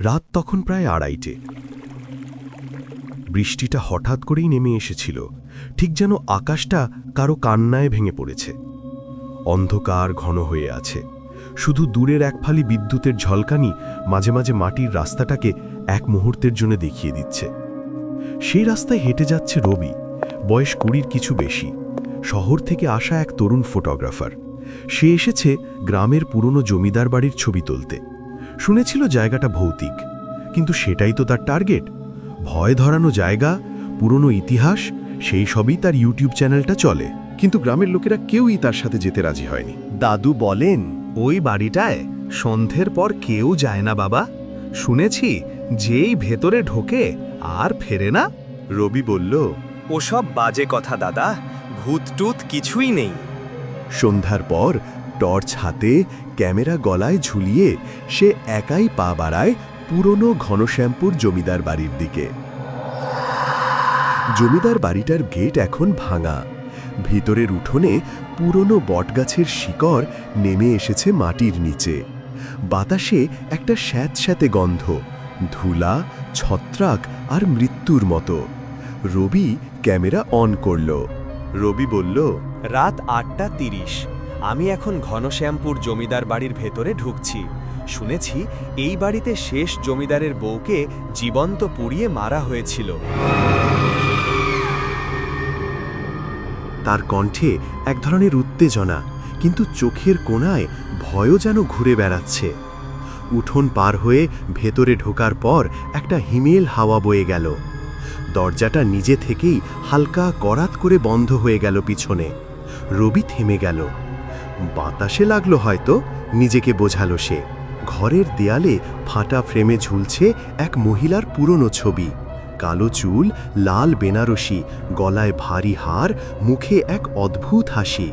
রাত তখন প্রায় আড়াইটে। বৃষ্টিটা হঠাৎ করেই নেমে এসেছিল, ঠিক যেন আকাশটা কারও কান্নায় ভেঙে পড়েছে। অন্ধকার ঘন হয়ে আছে, শুধু দূরের এক ফালি বিদ্যুতের ঝলকানি মাঝে মাঝে মাটির রাস্তাটাকে এক মুহূর্তের জন্য দেখিয়ে দিচ্ছে। সেই রাস্তায় হেঁটে যাচ্ছে রবি, বয়স কুড়ির কিছু বেশি, শহর থেকে আসা এক তরুণ ফটোগ্রাফার। সে এসেছে গ্রামের পুরনো জমিদার বাড়ির ছবি তুলতে। শুনেছিল জায়গাটা ভৌতিক, কিন্তু সেটাই তো তার টার্গেট ভয় ধরানো জায়গা, পুরনো ইতিহাস, সেই সবই তার ইউটিউব চ্যানেলটা চলে। কিন্তু গ্রামের লোকেরা কেউই তার সাথে যেতে রাজি হয়নি। দাদু বলেন, ওই বাড়িটায় সন্ধ্যের পর কেউ যায় না বাবা। শুনেছি, যেই ভেতরে ঢোকে আর ফেরে না। রবি বলল, ওসব বাজে কথা দাদা, ভূতটুত কিছুই নেই। সন্ধ্যার পর টর্চ হাতে ক্যামেরা গলায় ঝুলিয়ে সে একাই পা বাড়ায় পুরনো ঘনশ্যামপুর জমিদার বাড়ির দিকে। জমিদার বাড়িটার গেট এখন ভাঙা। ভিতরের উঠোনে পুরনো বটগাছের শিকড় নেমে এসেছে মাটির নিচে। বাতাসে একটা স্যাঁতস্যাঁতে গন্ধ, ধুলা, ছত্রাক আর মৃত্যুর মতো। রবি ক্যামেরা অন করল। রবি বলল, রাত আটটা তিরিশ। আমি এখন ঘনশ্যামপুর জমিদার বাড়ির ভেতরে ঢুকছি। শুনেছি এই বাড়িতে শেষ জমিদারের বউকে জীবন্ত পুড়িয়ে মারা হয়েছিল। তার কণ্ঠে এক ধরনের উত্তেজনা, কিন্তু চোখের কোণায় ভয়ও যেন ঘুরে বেড়াচ্ছে। উঠোন পার হয়ে ভেতরে ঢোকার পর একটা হিমেল হাওয়া বয়ে গেল। দরজাটা নিজে থেকেই হালকা করাত করে বন্ধ হয়ে গেল পিছনে। রবি থেমে গেল। বাতাসে লাগল হয়তো, নিজেকে বোঝালো সে। ঘরের দেয়ালে ফাটা ফ্রেমে ঝুলছে এক মহিলার পুরনো ছবি। কালো চুল, লাল বেনারসি, গলায় ভারী হার, মুখে এক অদ্ভুত হাসি।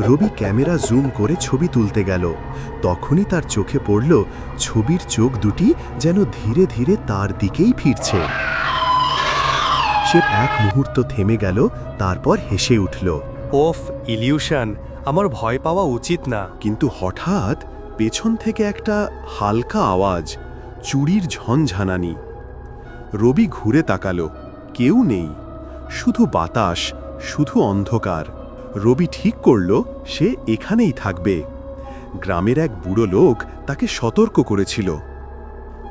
রবি ক্যামেরা জুম করে ছবি তুলতে গেল। তখনই তার চোখে পড়ল ছবির চোখ দুটি যেন ধীরে ধীরে তার দিকেই ফিরছে। সে এক মুহূর্ত থেমে গেল, তারপর হেসে উঠল, ওফ, ইলিউশন। আমার ভয় পাওয়া উচিত না। কিন্তু হঠাৎ পেছন থেকে একটা হালকা আওয়াজ চুরির ঝনঝানানি। রবি ঘুরে তাকালো কেউ নেই। শুধু বাতাস শুধু অন্ধকার। রবি ঠিক করল সে এখানেই থাকবে। গ্রামের এক বুড়ো লোক তাকে সতর্ক করেছিল।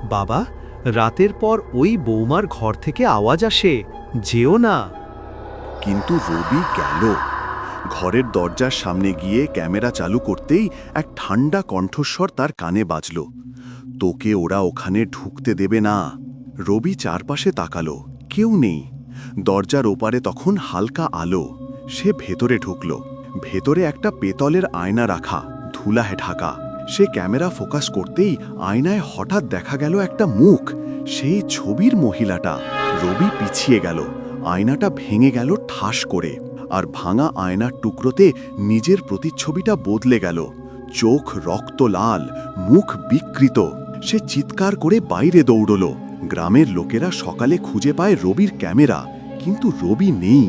বাবা রাতের পর ওই বৌমার ঘর থেকে আওয়াজ আসে যেও না। কিন্তু রবি গেল। ঘরের দরজার সামনে গিয়ে ক্যামেরা চালু করতেই এক ঠান্ডা কণ্ঠস্বর তার কানে বাজল। তোকে ওরা ওখানে ঢুকতে দেবে না। রবি চারপাশে তাকালো। কেউ নেই। দরজার ওপারে তখন হালকা আলো। সে ভেতরে ঢুকল। ভেতরে একটা পেতলের আয়না রাখা, ধুলাহে ঢাকা। সে ক্যামেরা ফোকাস করতেই আয়নায় হঠাৎ দেখা গেল একটা মুখ। সেই ছবির মহিলাটা। রবি পিছিয়ে গেল। আয়নাটা ভেঙে গেল ঠাস করে। আর ভাঙা আয়নার টুকরোতে নিজের প্রতিচ্ছবিটা বদলে গেল। চোখ রক্ত লাল মুখ বিকৃত। সে চিৎকার করে বাইরে দৌড়ল। গ্রামের লোকেরা সকালে খুঁজে পায় রবির ক্যামেরা কিন্তু রবি নেই।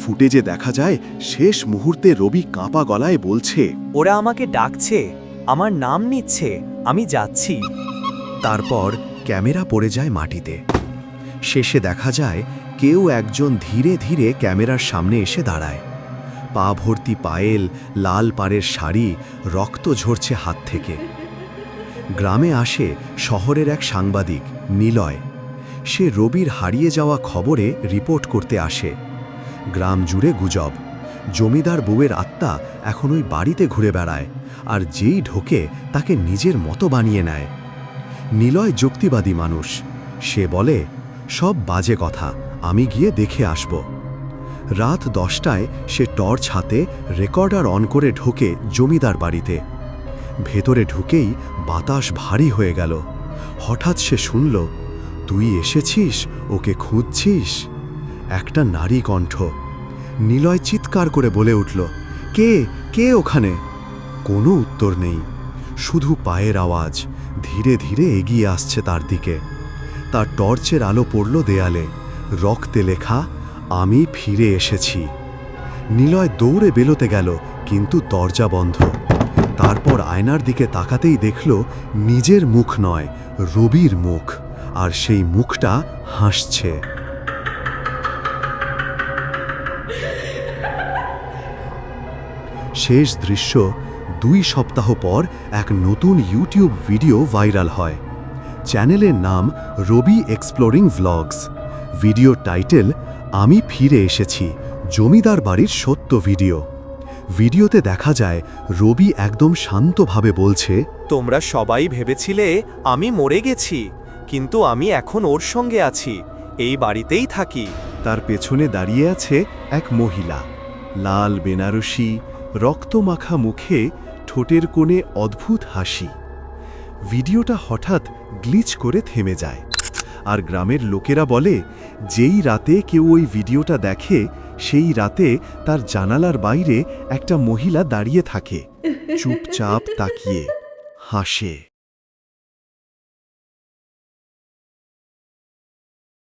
ফুটেজে দেখা যায় শেষ মুহূর্তে রবি কাঁপা গলায় বলছে ওরা আমাকে ডাকছে আমার নাম নিচ্ছে আমি যাচ্ছি। তারপর ক্যামেরা পড়ে যায় মাটিতে। শেষে দেখা যায়, কেউ একজন ধীরে ধীরে ক্যামেরার সামনে এসে দাঁড়ায়। পা ভর্তি পায়েল, লাল পাড়ের শাড়ি, রক্ত ঝরছে হাত থেকে। গ্রামে আসে শহরের এক সাংবাদিক, নিলয়। সে রবির হারিয়ে যাওয়া খবরে রিপোর্ট করতে আসে। গ্রাম জুড়ে গুজব। জমিদার বউয়ের আত্মা এখন ওই বাড়িতে ঘুরে বেড়ায় আর যেই ঢোকে তাকে নিজের মতো বানিয়ে নেয়। নিলয় যুক্তিবাদী মানুষ। সে বলে সব বাজে কথা, আমি গিয়ে দেখে আসব। রাত দশটায় সে টর্চ হাতে রেকর্ডার অন করে ঢোকে জমিদার বাড়িতে। ভেতরে ঢুকেই বাতাস ভারী হয়ে গেল। হঠাৎ সে শুনল, তুই এসেছিস? ওকে খুঁজছিস? একটা নারী কণ্ঠ। নিলয় চিৎকার করে বলে উঠল, কে? কে ওখানে? কোনো উত্তর নেই। শুধু পায়ের আওয়াজ। ধীরে ধীরে এগিয়ে আসছে তার দিকে। তার টর্চের আলো পড়ল দেয়ালে। রক্তে লেখা, আমি ফিরে এসেছি। নিলয় দৌড়ে বেরোতে গেল, কিন্তু দরজা বন্ধ। তারপর আয়নার দিকে তাকাতেই দেখল, নিজের মুখ নয়, রবির মুখ, আর সেই মুখটা হাসছে। শেষ দৃশ্য, দুই সপ্তাহ পর এক নতুন ইউটিউব ভিডিও ভাইরাল হয়। চ্যানেলের নাম Rabi exploring vlogs. Video title আমি ফিরে এসেছি জমিদার বাড়ির সত্য ভিডিও। ভিডিওতে দেখা যায় রবি একদম শান্তভাবে বলছে তোমরা সবাই ভেবেছিলে আমি মরে গেছি কিন্তু আমি এখন ওর সঙ্গে আছি এই বাড়িতেই থাকি। তার পেছনে দাঁড়িয়ে আছে এক মহিলা। লাল বেনারসি রক্তমাখা মুখে ঠোঁটের কোণে অদ্ভুত হাসি। ভিডিওটা হঠাৎ গ্লিচ করে থেমে যায়। আর গ্রামের লোকেরা বলে যেই রাতে কেউ ওই ভিডিওটা দেখে সেই রাতে তার জানালার বাইরে একটা মহিলা দাঁড়িয়ে থাকে। চুপচাপ তাকিয়ে হাসে।